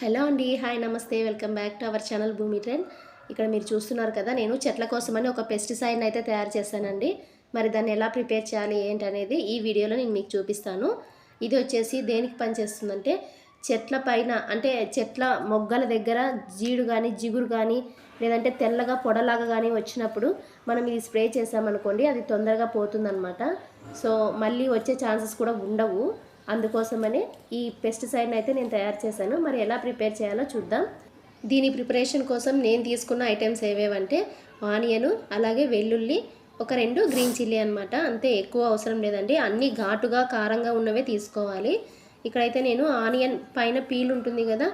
Hello అండి hi నమస్తే welcome back to our channel Bhoomi trend. ఇక్కడ మీరు చూస్తున్నారు కదా నేను చెట్ల కోసమని ఒక పెస్టిసైడ్ని అయితే తయారు చేశానండి. మరి దాన్ని ఎలా ప్రిపేర్ చేయాలి ఏంటనేది ఈ వీడియోలో నేను మీకు చూపిస్తాను. ఇది వచ్చేసి దేనికి పనిచేస్తుందంటే చెట్ల పైన అంటే చెట్ల మొగ్గల దగ్గర జీడు కానీ జిగురు కానీ లేదంటే తెల్లగా పొడలాగా కానీ వచ్చినప్పుడు మనం ఇది స్ప్రే చేసామనుకోండి అది తొందరగా పోతుందన్నమాట. సో మళ్ళీ వచ్చే ఛాన్సెస్ కూడా ఉండవు. అందుకోసమనే ఈ పెస్టిసైడ్ని అయితే నేను తయారు చేశాను. మరి ఎలా ప్రిపేర్ చేయాలో చూద్దాం. దీని ప్రిపరేషన్ కోసం నేను తీసుకున్న ఐటమ్స్ ఏవేవంటే ఆనియను అలాగే వెల్లుల్లి ఒక రెండు గ్రీన్ చిల్లీ అనమాట అంతే ఎక్కువ అవసరం లేదండి. అన్నీ ఘాటుగా కారంగా ఉన్నవే తీసుకోవాలి. ఇక్కడైతే నేను ఆనియన్ పైన పీల్ ఉంటుంది కదా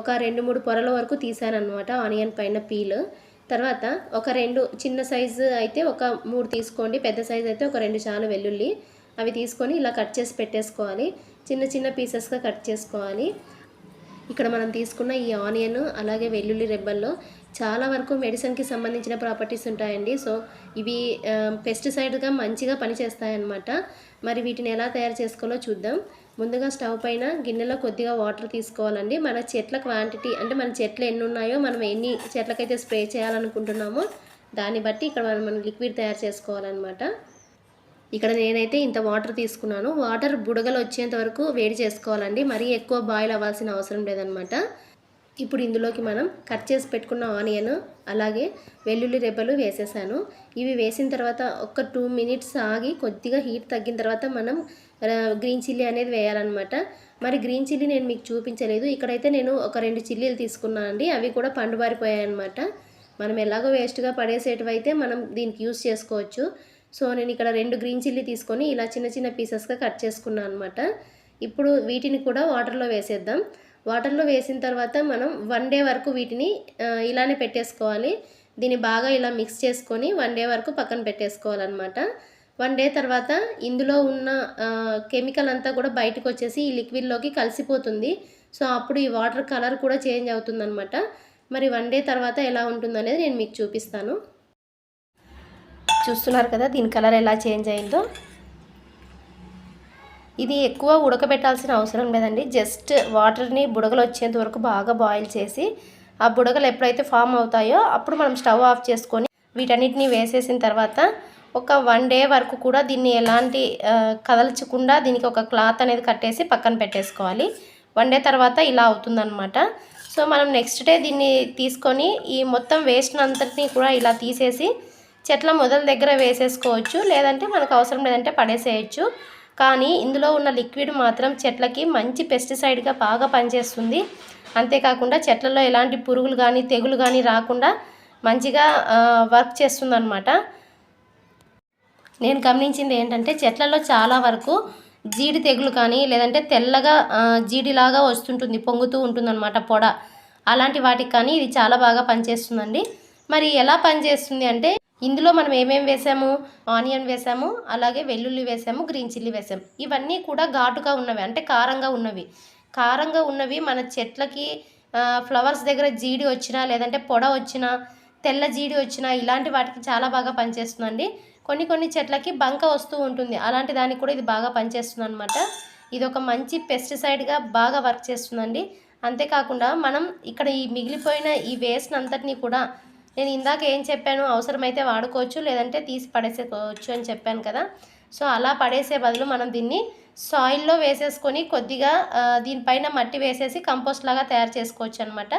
ఒక రెండు మూడు పొరల వరకు తీసానమాట ఆనియన్ పైన పీల్. తర్వాత ఒక రెండు చిన్న సైజు అయితే ఒక మూడు తీసుకోండి పెద్ద సైజు అయితే ఒక రెండు చాలు వెల్లుల్లి. అవి తీసుకొని ఇలా కట్ చేసి పెట్టేసుకోవాలి. చిన్న చిన్న పీసెస్గా కట్ చేసుకోవాలి. ఇక్కడ మనం తీసుకున్న ఈ ఆనియన్ అలాగే వెల్లుల్లి రెబ్బల్లో చాలా వరకు మెడిసిన్కి సంబంధించిన ప్రాపర్టీస్ ఉంటాయండి. సో ఇవి పెస్టిసైడ్గా మంచిగా పనిచేస్తాయన్నమాట. మరి వీటిని ఎలా తయారు చేసుకోవాలో చూద్దాం. ముందుగా స్టవ్ పైన గిన్నెలో కొద్దిగా వాటర్ తీసుకోవాలండి. మన చెట్ల క్వాంటిటీ అంటే మన చెట్లు ఎన్ని ఉన్నాయో మనం ఎన్ని చెట్లకైతే స్ప్రే చేయాలనుకుంటున్నామో దాన్ని బట్టి ఇక్కడ మనం మనం లిక్విడ్ తయారు చేసుకోవాలన్నమాట. ఇక్కడ నేనైతే ఇంత వాటర్ తీసుకున్నాను. వాటర్ బుడగలు వచ్చేంత వరకు వేడి చేసుకోవాలండి. మరీ ఎక్కువ బాయిల్ అవ్వాల్సిన అవసరం లేదనమాట. ఇప్పుడు ఇందులోకి మనం కట్ చేసి పెట్టుకున్న ఆనియన్ అలాగే వెల్లుల్లి రెబ్బలు వేసేసాను. ఇవి వేసిన తర్వాత ఒక టూ మినిట్స్ ఆగి కొద్దిగా హీట్ తగ్గిన తర్వాత మనం గ్రీన్ చిల్లీ అనేది వేయాలన్నమాట. మరి గ్రీన్ చిల్లీ నేను మీకు చూపించలేదు. ఇక్కడైతే నేను ఒక రెండు చిల్లీలు తీసుకున్నాను అండి. అవి కూడా పండుబారిపోయాయి అనమాట మనం ఎలాగో వేస్ట్గా పడేసేటివైతే మనం దీనికి యూస్ చేసుకోవచ్చు. సో నేను ఇక్కడ రెండు గ్రీన్ చిల్లీ తీసుకొని ఇలా చిన్న చిన్న పీసెస్గా కట్ చేసుకున్నాను అనమాట ఇప్పుడు వీటిని కూడా వాటర్లో వేసేద్దాం. వాటర్లో వేసిన తర్వాత మనం వన్ డే వరకు వీటిని ఇలానే పెట్టేసుకోవాలి. దీన్ని బాగా ఇలా మిక్స్ చేసుకొని వన్ డే వరకు పక్కన పెట్టేసుకోవాలన్నమాట. వన్ డే తర్వాత ఇందులో ఉన్న కెమికల్ అంతా కూడా బయటకు వచ్చేసి ఈ లిక్విడ్లోకి కలిసిపోతుంది. సో అప్పుడు ఈ వాటర్ కలర్ కూడా చేంజ్ అవుతుందన్నమాట. మరి వన్ డే తర్వాత ఎలా ఉంటుందనేది నేను మీకు చూపిస్తాను. చూస్తున్నారు కదా దీని కలర్ ఎలా చేంజ్ అయిందో. ఇది ఎక్కువ ఉడకబెట్టాల్సిన అవసరం లేదండి. జస్ట్ వాటర్ని బుడగలు వచ్చేంత వరకు బాగా బాయిల్ చేసి ఆ బుడగలు ఎప్పుడైతే ఫామ్ అవుతాయో అప్పుడు మనం స్టవ్ ఆఫ్ చేసుకొని వీటన్నిటిని వేసేసిన తర్వాత ఒక వన్ డే వరకు కూడా దీన్ని ఎలాంటి కదల్చకుండా దీనికి ఒక క్లాత్ అనేది కట్టేసి పక్కన పెట్టేసుకోవాలి. వన్ డే తర్వాత ఇలా అవుతుందన్నమాట. సో మనం నెక్స్ట్ డే దీన్ని తీసుకొని ఈ మొత్తం వేస్ట్ అంతటిని కూడా ఇలా తీసేసి చెట్ల మొదల దగ్గర వేసేసుకోవచ్చు లేదంటే మనకు అవసరం లేదంటే పడేసేయచ్చు. కానీ ఇందులో ఉన్న లిక్విడ్ మాత్రం చెట్లకి మంచి పెస్టిసైడ్గా బాగా పనిచేస్తుంది. అంతేకాకుండా చెట్లలో ఎలాంటి పురుగులు కానీ తెగులు కానీ రాకుండా మంచిగా వర్క్ చేస్తుందన్నమాట. నేను గమనించింది ఏంటంటే చెట్లలో చాలా వరకు జీడి తెగులు కానీ లేదంటే తెల్లగా జీడిలాగా వస్తుంటుంది పొంగుతూ ఉంటుందన్నమాట పొడ. అలాంటి వాటికి కానీ ఇది చాలా బాగా పనిచేస్తుందండి. మరి ఎలా పనిచేస్తుంది అంటే ఇందులో మనం ఏమేమి వేసాము? ఆనియన్ వేసాము అలాగే వెల్లుల్లి వేసాము గ్రీన్ చిల్లీ వేసాము. ఇవన్నీ కూడా ఘాటుగా ఉన్నవి అంటే కారంగా ఉన్నవి. కారంగా ఉన్నవి మన చెట్లకి ఫ్లవర్స్ దగ్గర జీడి వచ్చినా లేదంటే పొడ వచ్చినా తెల్ల జీడి వచ్చినా ఇలాంటి వాటికి చాలా బాగా పనిచేస్తుందండి. కొన్ని కొన్ని చెట్లకి బంక వస్తూ ఉంటుంది. అలాంటి దానికి కూడా ఇది బాగా పనిచేస్తుంది అనమాట ఇది ఒక మంచి పెస్టిసైడ్గా బాగా వర్క్ చేస్తుందండి. అంతేకాకుండా మనం ఇక్కడ ఈ మిగిలిపోయిన ఈ వేస్ట్ అంతటినీ కూడా నేను ఇందాక ఏం చెప్పాను అవసరమైతే వాడుకోవచ్చు లేదంటే తీసి పడేసేకోవచ్చు అని చెప్పాను కదా. సో అలా పడేసే బదులు మనం దీన్ని సాయిల్లో వేసేసుకొని కొద్దిగా దీనిపైన మట్టి వేసేసి కంపోస్ట్ లాగా తయారు చేసుకోవచ్చు అనమాట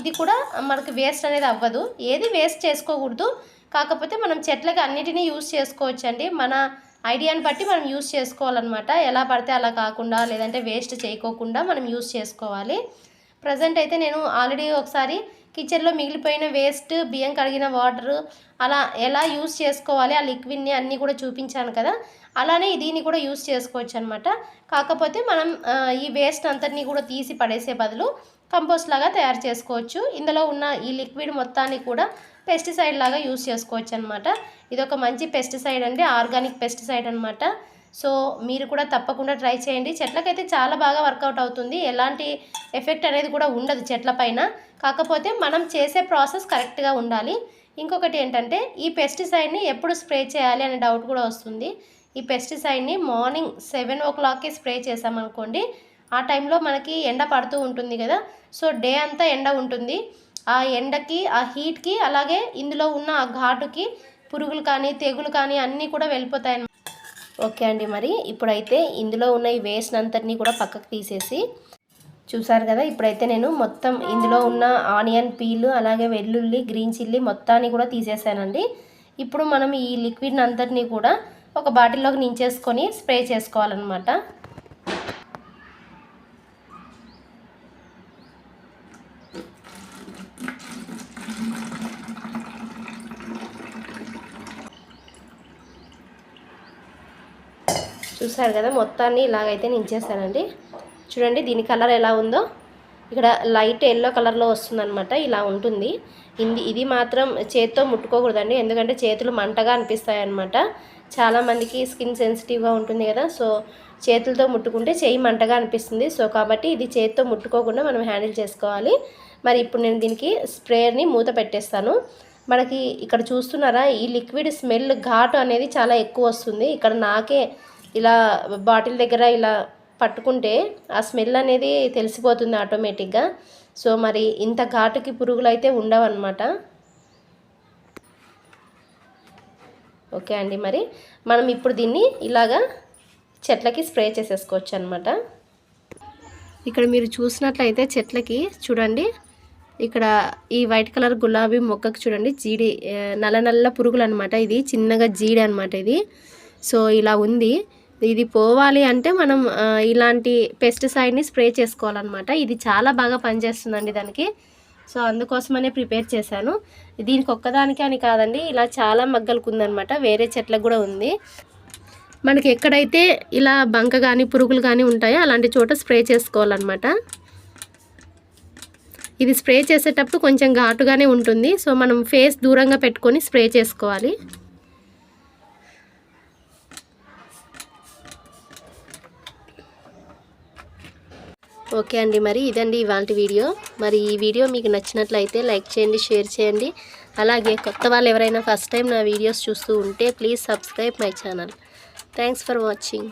ఇది కూడా మనకి వేస్ట్ అనేది అవ్వదు. ఏది వేస్ట్ చేసుకోకూడదు. కాకపోతే మనం చెట్లకి అన్నిటినీ యూస్ చేసుకోవచ్చండి. మన ఐడియాని బట్టి మనం యూస్ చేసుకోవాలన్నమాట. ఎలా పడితే అలా కాకుండా లేదంటే వేస్ట్ చేయకోకుండా మనం యూస్ చేసుకోవాలి. ప్రజెంట్ అయితే నేను ఆల్రెడీ ఒకసారి కిచెన్లో మిగిలిపోయిన వేస్ట్ బియ్యం కడిగిన వాటర్ అలా ఎలా యూస్ చేసుకోవాలి ఆ లిక్విడ్ని అన్నీ కూడా చూపించాను కదా. అలానే దీన్ని కూడా యూస్ చేసుకోవచ్చు అనమాట కాకపోతే మనం ఈ వేస్ట్ అంతటినీ కూడా తీసి పడేసే బదులు కంపోస్ట్ లాగా తయారు చేసుకోవచ్చు. ఇందులో ఉన్న ఈ లిక్విడ్ మొత్తాన్ని కూడా పెస్టిసైడ్ లాగా యూస్ చేసుకోవచ్చు అనమాట ఇది ఒక మంచి పెస్టిసైడ్ అండి ఆర్గానిక్ పెస్టిసైడ్ అనమాట సో మీరు కూడా తప్పకుండా ట్రై చేయండి. చెట్లకైతే చాలా బాగా వర్కౌట్ అవుతుంది. ఎలాంటి ఎఫెక్ట్ అనేది కూడా ఉండదు చెట్ల పైన. కాకపోతే మనం చేసే ప్రాసెస్ కరెక్ట్గా ఉండాలి. ఇంకొకటి ఏంటంటే ఈ పెస్టిసైడ్ని ఎప్పుడు స్ప్రే చేయాలి అనే డౌట్ కూడా వస్తుంది. ఈ పెస్టిసైడ్ని మార్నింగ్ సెవెన్ ఓ క్లాక్కి స్ప్రే చేసామనుకోండి ఆ టైంలో మనకి ఎండ పడుతూ ఉంటుంది కదా. సో డే అంతా ఎండ ఉంటుంది. ఆ ఎండకి ఆ హీట్కి అలాగే ఇందులో ఉన్న ఆ ఘాటుకి పురుగులు కానీ తెగులు కానీ అన్నీ కూడా వెళ్ళిపోతాయి ఓకే అండి మరి. ఇప్పుడైతే ఇందులో ఉన్న ఈ వేస్ట్ అంతటినీ కూడా పక్కకు తీసేసి చూసారు కదా ఇప్పుడైతే నేను మొత్తం ఇందులో ఉన్న ఆనియన్ పీలు అలాగే వెల్లుల్లి గ్రీన్ చిల్లీ మొత్తాన్ని కూడా తీసేసానండి. ఇప్పుడు మనం ఈ లిక్విడ్ అంతటినీ కూడా ఒక బాటిల్లోకి నించేసుకొని స్ప్రే చేసుకోవాలన్నమాట. చూసారు కదా మొత్తాన్ని ఇలాగైతే నించేసానండి చూడండి దీని కలర్ ఎలా ఉందో. ఇక్కడ లైట్ ఎల్లో కలర్లో వస్తుందన్నమాట ఇలా ఉంటుంది. ఇది ఇది మాత్రం చేతితో ముట్టుకోకూడదండి ఎందుకంటే చేతులు మంటగా అనిపిస్తాయి అన్నమాట చాలామందికి స్కిన్ సెన్సిటివ్గా ఉంటుంది కదా సో చేతులతో ముట్టుకుంటే చేయి మంటగా అనిపిస్తుంది. సో కాబట్టి ఇది చేతితో ముట్టుకోకుండా మనం హ్యాండిల్ చేసుకోవాలి. మరి ఇప్పుడు నేను దీనికి స్ప్రేయర్ని మూత పెట్టేస్తాను. మనకి ఇక్కడ చూస్తున్నారా ఈ లిక్విడ్ స్మెల్ ఘాటు అనేది చాలా ఎక్కువ వస్తుంది. ఇక్కడ నాకే ఇలా బాటిల్ దగ్గర ఇలా పట్టుకుంటే ఆ స్మెల్ అనేది తెలిసిపోతుంది ఆటోమేటిక్గా. సో మరి ఇంత ఘాటుకి పురుగులు అయితే ఉండవన్నమాట. ఓకే అండి మరి. మనం ఇప్పుడు దీన్ని ఇలాగా చెట్లకి స్ప్రే చేసేసుకోవచ్చు అనమాట ఇక్కడ మీరు చూసినట్లయితే చెట్లకి చూడండి. ఇక్కడ ఈ వైట్ కలర్ గులాబీ మొక్కకు చూడండి. జీడి నల్ల నల్ల పురుగులు అనమాట ఇది చిన్నగా జీడి అనమాట ఇది. సో ఇలా ఉంది. ఇది పోవాలి అంటే మనం ఇలాంటి పెస్టిసైడ్ని స్ప్రే చేసుకోవాలన్నమాట. ఇది చాలా బాగా పనిచేస్తుందండి దానికి. సో అందుకోసమనే ప్రిపేర్ చేశాను. దీనికి ఒక్కదానికి అని కాదండి ఇలా చాలా మగ్గలకు ఉందన్నమాట వేరే చెట్లకు కూడా ఉంది. మనకి ఎక్కడైతే ఇలా బంక కానీ పురుగులు కానీ ఉంటాయో అలాంటి చోట స్ప్రే చేసుకోవాలన్నమాట. ఇది స్ప్రే చేసేటప్పుడు కొంచెం ఘాటుగానే ఉంటుంది. సో మనం ఫేస్ దూరంగా పెట్టుకొని స్ప్రే చేసుకోవాలి. ఓకే అండి మరి ఇదండి ఇవాళ వీడియో. మరి ఈ వీడియో మీకు నచ్చినట్లయితే లైక్ చేయండి షేర్ చేయండి. అలాగే కొత్త వాళ్ళు ఎవరైనా ఫస్ట్ టైం నా వీడియోస్ చూస్తూ ఉంటే please subscribe my channel. Thanks for watching.